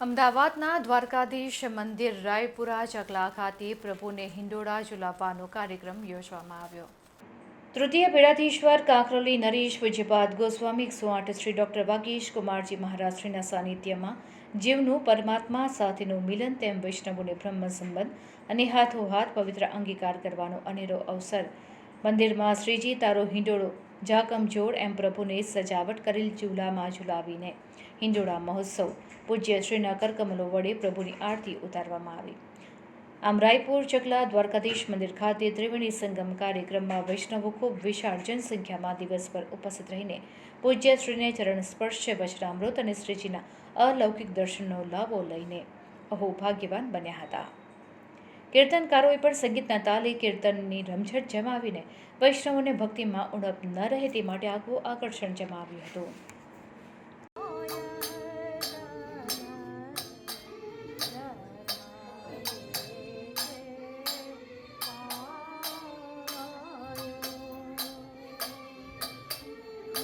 અમદાવાદના દ્વારકાધીશ મંદિર રાયપુરા ચકલા ખાતે પ્રભુને હિંડોળા ઝુલાવવાનો કાર્યક્રમ યોજવામાં આવ્યો. તૃતીય પીડાધીશ્વર કાંકરોલી નરેશ પૂજ્યપાદ ગોસ્વામી એકસો આઠ શ્રી ડોક્ટર વાગીશ કુમારજી મહારાજશ્રીના સાનિધ્યમાં જીવનું પરમાત્મા સાથેનું મિલન તેમ વૈષ્ણવોને બ્રહ્મ સંબંધ અને હાથોહાથ પવિત્ર અંગીકાર કરવાનો અનેરો અવસર. મંદિરમાં શ્રીજી તારો હિંડોળો જાકમ જોડ એમ પ્રભુને સજાવટ કરેલ ઝૂલામાં ઝુલાવીને હિંડોળા મહોત્સવ પૂજ્ય શ્રીના કરકમલો વડે પ્રભુની આરતી ઉતારવામાં આવી. આમ રાયપુર, ચકલા, દ્વારકાધીશ મંદિર ખાતે ત્રિવેણી સંગમ કાર્યક્રમમાં વૈષ્ણવો ખૂબ વિશાળ જનસંખ્યામાં દિવસભર ઉપસ્થિત રહીને પૂજ્ય શ્રીને ચરણ સ્પર્શ વચનામૃત અને શ્રીજીના અલૌકિક દર્શનનો લાભો લઈને અહો ભાગ્યવાન બન્યા હતા. કીર્તનકારોએ પણ સંગીતના તાલે કીર્તનની રમઝટ જમાવીને વૈષ્ણવોને ભક્તિમાં ઉણપ ન રહે તે માટે આગવું આકર્ષણ જમાવ્યું હતું.